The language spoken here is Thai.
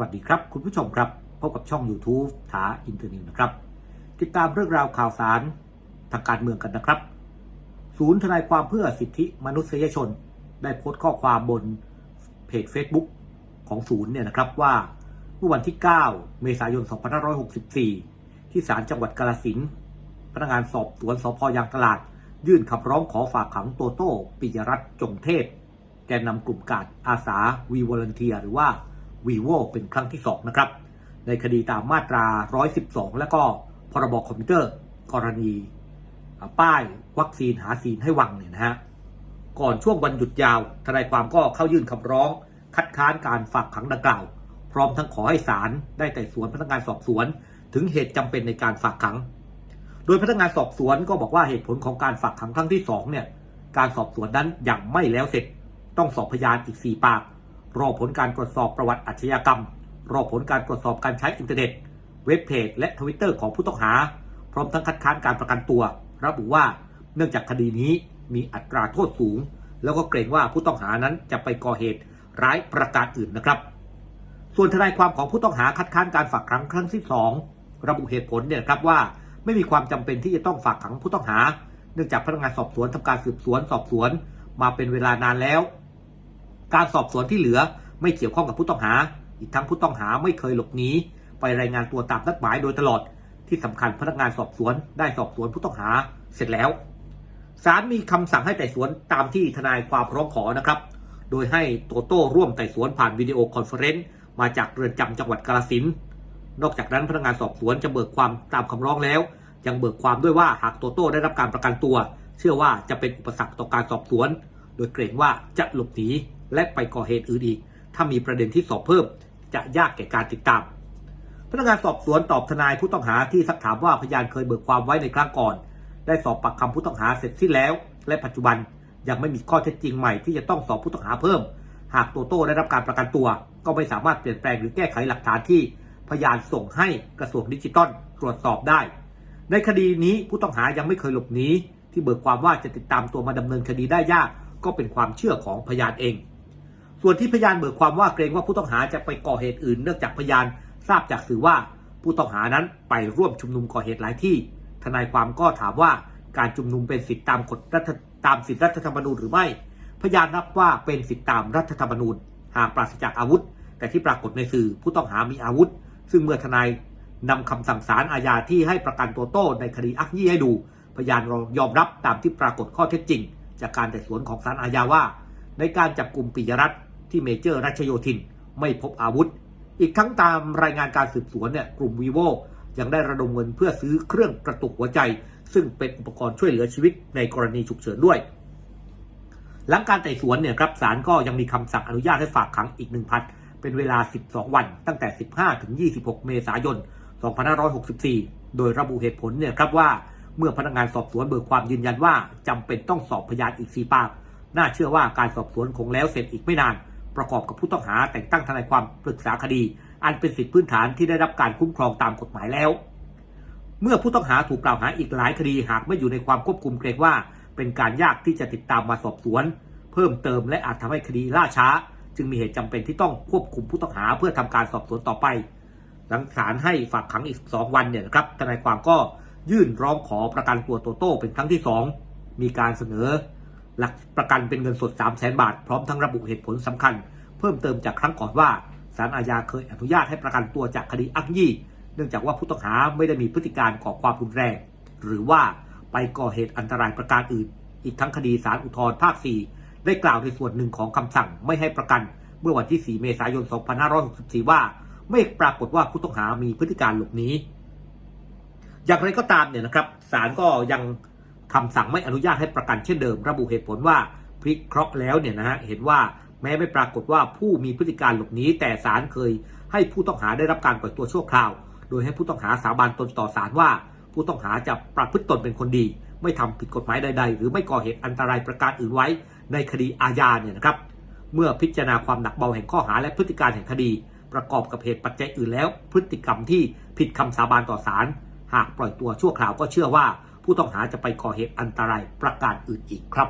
วัสดีครับ คุณผู้ชมครับ พบกับช่อง YouTube ถาอินเทอร์นิวนะครับ ติดตามเรื่องราวข่าวสารทางการเมืองกันนะครับ ศูนย์ทนายความเพื่อสิทธิมนุษยชน ได้โพสต์ข้อความบนเพจ Facebook ของศูนย์เนี่ยนะครับว่าเมื่อวันที่ 9 เมษายน 2564 ที่ศาลจังหวัดกาลสินพนักงานสอบสวนสพยางตลาด ยื่นคำร้องขอฝากขังโตโต้ปิยรัตน์จงเทพแกนนำกลุ่มกาดอาสาวีวอลเนเทียหรือว่า วีโวเป็นครั้งที่ 2 นะครับ ในคดีตามมาตรา 112 และก็พรบคอมพิวเตอร์ กรณี ป้ายวัคซีนหาซีนให้วังเนี่ยนะฮะก่อนช่วงวันหยุดยาวทนายความก็เข้ายื่นคำร้อง คัดค้านการฝากขังดังกล่าว พร้อมทั้งขอให้ศาลได้ไต่สวนพนักงานสอบสวน ถึงเหตุจำเป็นในการฝากขัง โดยพนักงานสอบสวนก็บอกว่าเหตุผลของการฝากขังครั้งที่สองเนี่ยการสอบสวนนั้นยังไม่แล้วเสร็จ ต้องสอบพยานอีก 4 ปาก รอผลการตรวจสอบประวัติอาชญากรรม รอผลการตรวจสอบการใช้อินเทอร์เน็ต เว็บเพจและทวิตเตอร์ของผู้ต้องหา พร้อมทั้งคัดค้านการประกันตัว ระบุว่าเนื่องจากคดีนี้มีอัตราโทษสูง แล้วก็เกรงว่าผู้ต้องหานั้นจะไปก่อเหตุร้ายประการอื่นนะครับ ส่วนทนายความของผู้ต้องหาคัดค้านการฝากขังครั้งที่สองระบุเหตุผลเนี่ยครับว่าไม่มีความจำเป็นที่จะต้องฝากขังผู้ต้องหา เนื่องจากพนักงานสอบสวนทำการสืบสวนสอบสวน มาเป็นเวลานานแล้ว การสอบสวนที่เหลือไม่เกี่ยวข้องกับผู้ต้องหา อีกทั้งผู้ต้องหาไม่เคยหลบหนีไปรายงานตัวตามนัดหมายโดยตลอด ที่สำคัญพนักงานสอบสวนได้สอบสวนผู้ต้องหาเสร็จแล้วศาลมีคำสั่งให้ไต่สวนตามที่ทนายความร้องขอนะครับ โดยให้โตโต้ร่วมไต่สวนผ่านวิดีโอคอนเฟอเรนซ์มาจากเรือนจำจังหวัดกาลสินนอกจากนั้นพนักงานสอบสวนจะเบิกความตามคำร้องแล้ว ยังเบิกความด้วยว่าหากโตโต้ได้รับการประกันตัว เชื่อว่าจะเป็นอุปสรรคต่อการสอบสวน โดยเกรงว่าจะหลบหนี และไปก่อเหตุอื่นอีก ถ้ามีประเด็นที่สอบเพิ่ม จะยากแก่การติดตาม พนักงานสอบสวนตอบทนายผู้ต้องหาที่ซักถามว่าพยานเคยเบิกความไว้ในครั้งก่อน ได้สอบปากคำผู้ต้องหาเสร็จสิ้นแล้ว และปัจจุบันยังไม่มีข้อเท็จจริงใหม่ที่จะต้องสอบผู้ต้องหาเพิ่ม หากโตโต้ได้รับการประกันตัว ก็ไม่สามารถเปลี่ยนแปลงหรือแก้ไขหลักฐานที่ พยานส่งให้กระทรวงดิจิทัลตรวจสอบได้ ในคดีนี้ผู้ต้องหายังไม่เคยหลบหนีที่เบิกความว่าจะติดตามตัวมาดำเนินคดีได้ยาก ก็เป็นความเชื่อของพยานเอง ส่วนที่พยานเบิกความว่าเกรงว่าผู้ต้องหาจะไปก่อเหตุอื่น เนื่องจากพยานทราบจากสื่อว่าผู้ต้องหานั้นไปร่วมชุมนุมก่อเหตุหลายที่ ทนายความก็ถามว่าการชุมนุมเป็นสิทธิตามกฎรัฐตามสิทธิรัฐธรรมนูญหรือไม่ พยานรับว่าเป็นสิทธิตามรัฐธรรมนูญ หากปราศจากอาวุธ แต่ที่ปรากฏในสื่อผู้ต้องหามีอาวุธ ซึ่งเมื่อทนายนำคำสั่งศาลอาญาที่ให้ประกันตัวโต้ในคดีอักยี่ให้ดู พยานยอมรับตามที่ปรากฏข้อเท็จจริง จากการไต่สวนของศาลอาญาว่า ในการจับกลุ่มปิยรัตน์ ที่เมเจอร์รัชโยธิน ไม่พบอาวุธ อีกทั้งตามรายงานการสืบสวนเนี่ยกลุ่มวีโวยังได้ระดมเงินเพื่อซื้อเครื่องกระตุกหัวใจ ซึ่งเป็นอุปกรณ์ช่วยเหลือชีวิตในกรณีฉุกเฉินด้วย หลังการไต่สวนเนี่ยครับศาลก็ยังมีคำสั่งอนุญาตให้ฝากขังอีกหนึ่งพันเป็นเวลา 12 วัน ตั้งแต่ 15 ถึง 26 เมษายน 2564 โดยระบุเหตุผลเนี่ยครับว่าเมื่อพนักงานสอบสวนเบิกความยืนยันว่าจำเป็นต้องสอบพยานอีก4ปาก น่าเชื่อว่าการสอบสวนคงแล้วเสร็จอีกไม่นาน ประกอบกับผู้ต้องหาแต่งตั้งทนายความปรึกษาคดี อันเป็นสิทธิพื้นฐานที่ได้รับการคุ้มครองตามกฎหมายแล้ว เมื่อผู้ต้องหาถูกกล่าวหาอีกหลายคดีหากไม่อยู่ในความควบคุมเกรงว่า เป็นการยากที่จะติดตามมาสอบสวน เพิ่มเติมและอาจทำให้คดีล่าช้า จึงมีเหตุจำเป็นที่ต้องควบคุมผู้ต้องหาเพื่อทำการสอบสวนต่อไป หลังศาลให้ฝากขังอีก 2 วันเนี่ยนะครับทนายความก็ยื่นร้องขอประกันตัวโตโต้เป็นครั้งที่ 2 มีการเสนอ หลักประกันเป็นเงินสด 3 0 0แสนบาท พร้อมทั้งระบุเหตุผลสำคัญ เพิ่มเติมจากครั้งก่อนว่าศาลอาญาเคยอนุญาตให้ประกันตัวจากคดีอักยี่ เนื่องจากว่าผู้ต้องหาไม่ได้มีพฤติการก่อความรุนแรง หรือว่าไปก่อเหตุอันตรายประการอื่น อีกทั้งคดีศาลอุทธรภาค 4 ได้กล่าวในส่วนหนึ่งของคำสั่งไม่ให้ประกัน เมื่อวันที่ 4 เมษายน 2564 ว่าไม่ปรากฏว่าผู้ต้องหามีพฤติการหลบหนีอย่างไรก็ตามเนี่ยนะครับศาลก็ยัง คำสั่งไม่อนุญาตให้ประกันเช่นเดิม ระบุเหตุผลว่าพิเคราะห์แล้วเนี่ยนะฮะเห็นว่าแม้ไม่ปรากฏว่าผู้มีพฤติการหลบหนีแต่ศาลเคย ให้ผู้ต้องหาได้รับการปล่อยตัวชั่วคราว โดยให้ผู้ต้องหาสาบานตนต่อศาลว่า ผู้ต้องหาจะประพฤติตนเป็นคนดี ไม่ทำผิดกฎหมายใด ๆ หรือไม่ก่อเหตุอันตรายประการอื่นไว้ ในคดีอาญาเนี่ยนะครับ เมื่อพิจารณาความหนักเบาแห่งข้อหาและพฤติการแห่งคดี ประกอบกับเหตุปัจจัยอื่นแล้ว พฤติกรรมที่ผิดคำสาบานต่อศาลหากปล่อยตัวชั่วคราวก็เชื่อว่า ผู้ต้องหาจะไปก่อเหตุอันตรายประการอื่นอีกครับ